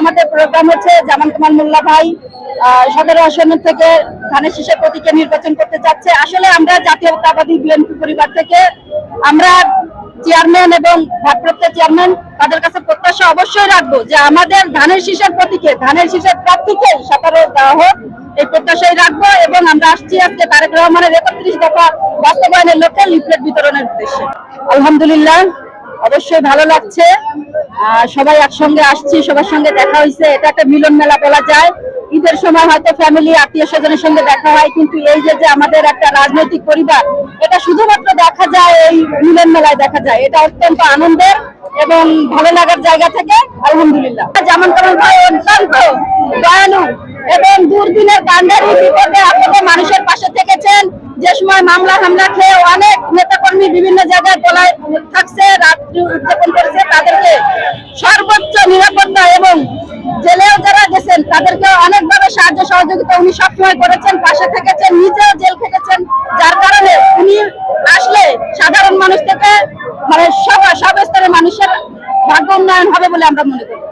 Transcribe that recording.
আমাদের প্রোগ্রাম হচ্ছে জামান কুমার মোল্লা ভাই সদর আসন থেকে ধানের শীষের প্রতীকে নির্বাচন করতে যাচ্ছে। আসলে আমরা জাতীয়তাবাদী বিএনপি পরিবার থেকে, আমরা চেয়ারম্যান এবং ভারপ্রাপ্ত চেয়ারম্যান তাদের কাছে প্রত্যাশা অবশ্যই রাখব যে আমাদের ধানের শীষের প্রতীকে, ধানের শীষের প্রার্থীকে সাঁতারে দেওয়া হোক, এই প্রত্যাশাই রাখব এবং আমরা আসছি আজকে তারেক রহমানের একত্রিশ দফা বাস্তবায়নের লক্ষ্যে লিফলেট বিতরণের উদ্দেশ্যে। আলহামদুলিল্লাহ, অবশ্যই ভালো লাগছে। সবাই একসঙ্গে আসছি, সবার সঙ্গে দেখা হয়েছে। এটা একটা মিলন মেলা বলা যায়। ঈদের সময় হয়তো ফ্যামিলি আত্মীয় স্বজনের সঙ্গে দেখা হয়, কিন্তু এই যে যে আমাদের একটা রাজনৈতিক পরিবার, এটা শুধুমাত্র দেখা যায় এই মিলন মেলায় দেখা যায়। এটা অত্যন্ত আনন্দের এবং ভালো লাগার জায়গা থেকে আলহামদুলিল্লাহ। যেমন কামাল ভাই অত্যন্ত দয়ালু এবং দূরদিনের কান্ডারি বিপদে আপদে মানুষের পাশে থেকেছেন। যে সময় মামলা হামলা খেয়ে অনেক নেতাকর্মী বিভিন্ন জায়গায় পলায় থাকছে রাত্রি উদযাপন করেছে, তাদেরকে সর্বোচ্চ নিরাপত্তা এবং জেলেও যারা গেছেন, তাদেরকে অনেকভাবে সাহায্য সহযোগিতা উনি সবসময় করেছেন, পাশে থেকেছেন, নিজেও জেল খেটেছেন। যার কারণে উনি আসলে সাধারণ মানুষ থেকে মানে সব সব স্তরের মানুষের ভাগ্য উন্নয়ন হবে বলে আমরা মনে করি।